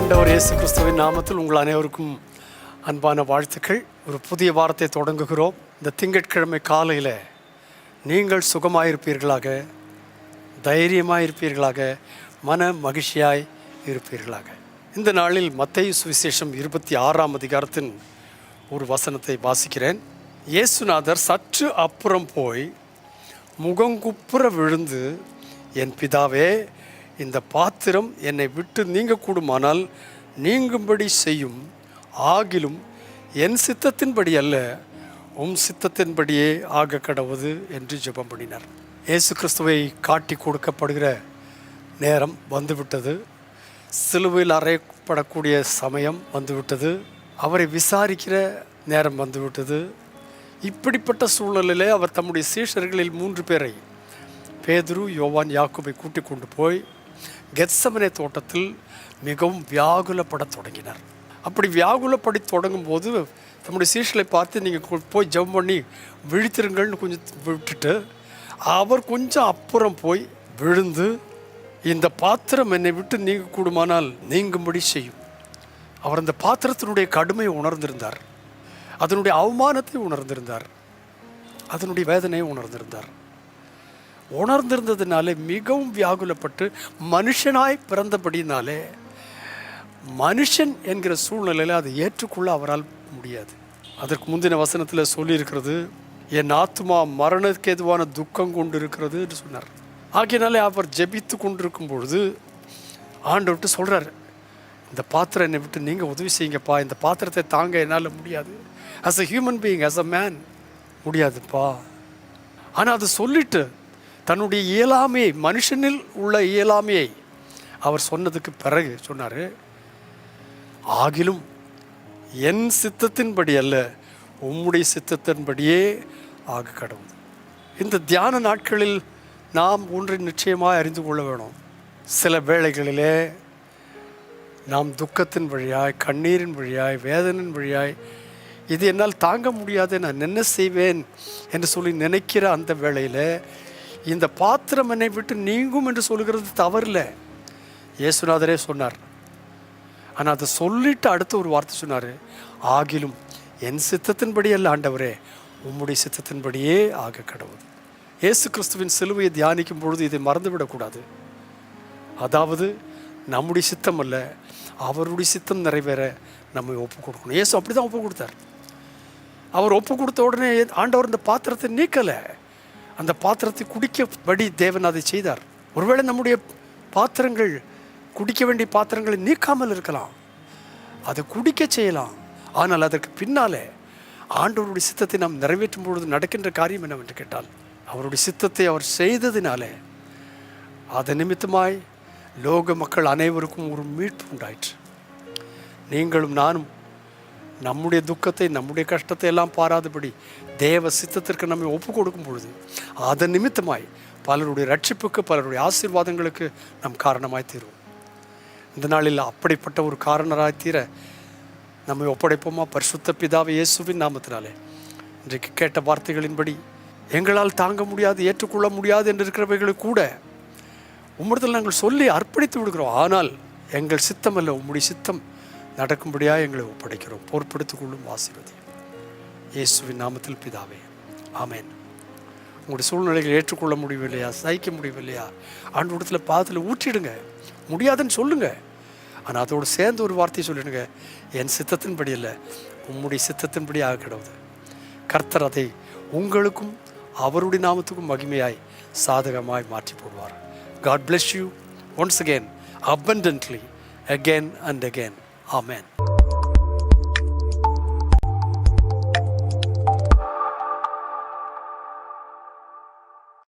ஆண்டவர் இயேசு கிறிஸ்துவின் நாமத்தில் உங்கள் அனைவருக்கும் அன்பான வாழ்த்துக்கள். ஒரு புதிய வாரத்தை தொடங்குகிறோம். இந்த திங்கட்கிழமை காலையில் நீங்கள் சுகமாயிருப்பீர்களாக தைரியமாயிருப்பீர்களாக மன மகிழ்ச்சியாய் இருப்பீர்களாக. இந்த நாளில் மத்திய சுவிசேஷம் இருபத்தி ஆறாம் அதிகாரத்தின் ஒரு வசனத்தை வாசிக்கிறேன். இயேசுநாதர் சற்று அப்புறம் போய் முகங்குப்புற விழுந்து என் பிதாவே இந்த பாத்திரம் என்னை விட்டு நீங்கக்கூடுமானால் நீங்கும்படி செய்யும் ஆகிலும் என் சித்தத்தின்படி அல்ல உம் சித்தத்தின்படியே ஆக கடவுது என்று ஜெபம் பண்ணினார். இயேசு கிறிஸ்துவை காட்டி கொடுக்கப்படுகிற நேரம் வந்துவிட்டது. சிலுவையில் அறையப்படக்கூடிய சமயம் வந்துவிட்டது. அவரை விசாரிக்கிற நேரம் வந்துவிட்டது. இப்படிப்பட்ட சூழலிலே அவர் தம்முடைய சீஷர்களில் மூன்று பேரை பேதுரு யோவான் யாக்குபை கூட்டிக் கொண்டு போய் கெத்சமனை தோட்டத்தில் மிகவும் வியாகுலப்படத் தொடங்கினார். அப்படி வியாகுலப்படி தொடங்கும் போது நம்முடைய சீஷலை பார்த்து நீங்கள் போய் ஜம் பண்ணி விழித்திருங்கள்னு கொஞ்சம் விட்டுட்டு அவர் கொஞ்சம் அப்புறம் போய் விழுந்து இந்த பாத்திரம் என்னை விட்டு நீங்க கூடுமானால் நீங்கும்படி செய்யும். அவர் அந்த பாத்திரத்தினுடைய கடுமையை உணர்ந்திருந்தார். அதனுடைய அவமானத்தை உணர்ந்திருந்தார். அதனுடைய வேதனையை உணர்ந்திருந்தார். உணர்ந்திருந்ததுனாலே மிகவும் வியாகுலப்பட்டு மனுஷனாய் பிறந்தபடினாலே மனுஷன் என்கிற சூழ்நிலையில் அதை ஏற்றுக்கொள்ள அவரால் முடியாது. அதற்கு முந்தின வசனத்தில் சொல்லியிருக்கிறது என் ஆத்மா மரணத்துக்கு எதுவான துக்கம் கொண்டு இருக்கிறது என்று சொன்னார். ஆகியனாலே அவர் ஜெபித்து கொண்டிருக்கும் பொழுது ஆண்டவர்கிட்ட சொல்கிறார் இந்த பாத்திரம் என்னை விட்டு நீங்கள் உதவி செய்யுங்கப்பா. இந்த பாத்திரத்தை தாங்க என்னால் முடியாது. As a human being as a man முடியாதுப்பா. ஆனால் அது சொல்லிட்டு தன்னுடைய இயலாமையை மனுஷனில் உள்ள இயலாமையை அவர் சொன்னதுக்கு பிறகு சொன்னார் ஆகிலும் என் சித்தத்தின்படி அல்ல உம்முடைய சித்தத்தின்படியே ஆக கடவுள். இந்த தியான நாட்களில் நாம் ஒன்றை நிச்சயமாக அறிந்து கொள்ள வேணும். சில வேளைகளிலே நாம் துக்கத்தின் வழியாய் கண்ணீரின் வழியாய் வேதனின் வழியாய் இது என்னால் தாங்க முடியாது நான் என்ன செய்வேன்? என்று சொல்லி நினைக்கிற அந்த வேளையில் இந்த பாத்திரம் என்னை விட்டு நீங்கும் என்று சொல்கிறது தவறில்ல. இயேசுநாதரே சொன்னார். ஆனால் அதை சொல்லிட்டு அடுத்த ஒரு வார்த்தை சொன்னார். ஆகிலும் என் சித்தத்தின்படி அல்ல ஆண்டவரே உம்முடைய சித்தத்தின்படியே ஆக கடவுள். இயேசு கிறிஸ்துவின் சிலுவையை தியானிக்கும் பொழுது இதை மறந்துவிடக்கூடாது. அதாவது நம்முடைய சித்தம் அல்ல அவருடைய சித்தம் நிறைவேற நம்ம ஒப்பு கொடுக்கணும். இயேசு அப்படி தான் ஒப்பு கொடுத்தார். அவர் ஒப்பு கொடுத்த உடனே ஆண்டவர் இந்த பாத்திரத்தை நீக்கலை. அந்த பாத்திரத்தை குடிக்கபடி தேவன் அதை செய்தார். ஒருவேளை நம்முடைய பாத்திரங்கள் குடிக்க வேண்டிய பாத்திரங்களை நீக்காமல் இருக்கலாம். அதை குடிக்க செய்யலாம். ஆனால் அதற்கு பின்னாலே ஆண்டவருடைய சித்தத்தை நாம் நிறைவேற்றும் பொழுது நடக்கின்ற காரியம் என்னவென்று கேட்டால் அவருடைய சித்தத்தை அவர் செய்ததினாலே அது நிமித்தமாய் லோக மக்கள் அனைவருக்கும் ஒரு மீட்பு உண்டாயிற்று. நீங்களும் நானும் நம்முடைய துக்கத்தை நம்முடைய கஷ்டத்தை எல்லாம் பாராதபடி தேவ சித்தத்திற்கு நம்மை ஒப்பு கொடுக்கும் பொழுது அதன் நிமித்தமாய் பலருடைய ரட்சிப்புக்கு பலருடைய ஆசீர்வாதங்களுக்கு நம் காரணமாய் தீரும் இந்த நாளில் அப்படிப்பட்ட ஒரு காரணராய் தீர நம்மை ஒப்படைப்போமா? பரிசுத்த பிதாவை இயேசுவின் நாமத்தினாலே. இன்றைக்கு கேட்ட வார்த்தைகளின்படி எங்களால் தாங்க முடியாது ஏற்றுக்கொள்ள முடியாது என்று இருக்கிறவைகளை கூட உம்மிடத்தில் நாங்கள் சொல்லி அர்ப்பணித்து விடுகிறோம். ஆனால் எங்கள் சித்தம் அல்ல உம்முடைய சித்தம் நடக்கும்படியாக எங்களை ஒப்படைக்கிறோம். பொறுப்படுத்திக் கொள்ளும் ஆசீர்வதி. இயேசுவின் நாமத்தில் பிதாவே ஆமேன். உங்களுடைய சூழ்நிலைகளை ஏற்றுக்கொள்ள முடியவில்லையா? சகிக்க முடியவில்லையா? ஆண்டோடத்தில் பாதத்தில் ஊற்றிடுங்க. முடியாதுன்னு சொல்லுங்க. ஆனால் அதோடு சேர்ந்து ஒரு வார்த்தையை சொல்லிடுங்க. என் சித்தத்தின்படி இல்லை உம்முடைய சித்தத்தின்படி ஆக கிடவுது கர்த்தர் அதை உங்களுக்கும் அவருடைய நாமத்துக்கும் மகிமையாய் சாதகமாய் மாற்றி போடுவார். God bless you once again abundantly again and again. Amen